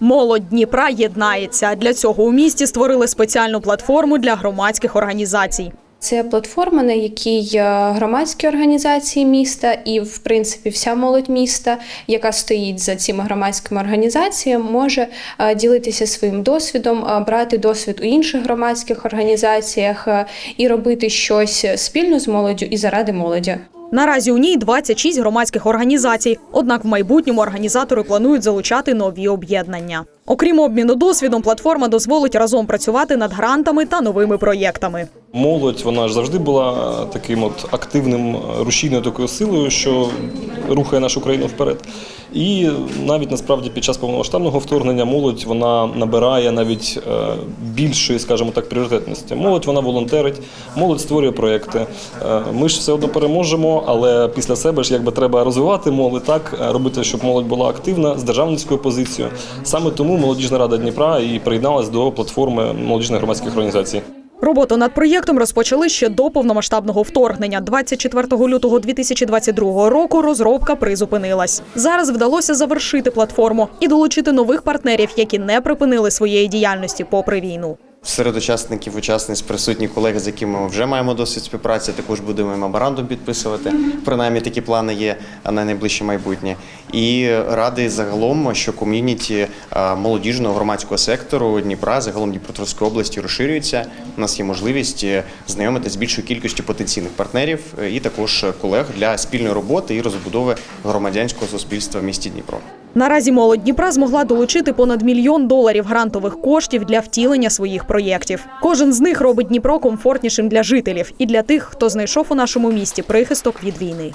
Молодь Дніпра єднається. Для цього у місті створили спеціальну платформу для громадських організацій. Це платформа, на якій е, громадські організації міста і, в принципі, вся молодь міста, яка стоїть за цими громадськими організаціями, може е, ділитися своїм досвідом, е, брати досвід у інших громадських організаціях і робити щось спільно з молоддю і заради молоді. Наразі у ній 26 громадських організацій. Однак в майбутньому організатори планують залучати нові об'єднання. Окрім обміну досвідом, платформа дозволить разом працювати над грантами та новими проєктами. Молодь вона ж завжди була е, таким от активним е, рушійною такою силою, що рухає нашу країну вперед. І навіть насправді під час повномасштабного вторгнення молодь вона набирає навіть е, більшої, скажімо так, пріоритетності. Молодь вона волонтерить, молодь створює проекти. Ми ж все одно переможемо, але після себе ж якби треба розвивати молодь, так робити, щоб молодь була активна з державницькою позицією. Саме тому молодіжна рада Дніпра і приєдналась до платформи молодіжних громадських організацій. Роботу над проєктом розпочали ще до повномасштабного вторгнення. 24 лютого 2022 року розробка призупинилась. Зараз вдалося завершити платформу і долучити нових партнерів, які не припинили своєї діяльності попри війну. Серед учасників, учасниць присутні колеги, з якими ми вже маємо досвід співпраці. Також будемо меморандум підписувати. Принаймні такі плани є на найближче майбутнє. І радий загалом, що ком'юніті е, молодіжного громадського сектору Дніпра, загалом Дніпропетровської області розширюється. У нас є можливість е, знайомитися з більшою кількістю потенційних партнерів е, і також колег для спільної роботи і розбудови громадянського суспільства в місті Дніпро. Наразі молодь Дніпра змогла долучити понад мільйон доларів грантових коштів для втілення своїх проєктів. Кожен з них робить Дніпро комфортнішим для жителів і для тих, хто знайшов у нашому місті прихисток від війни.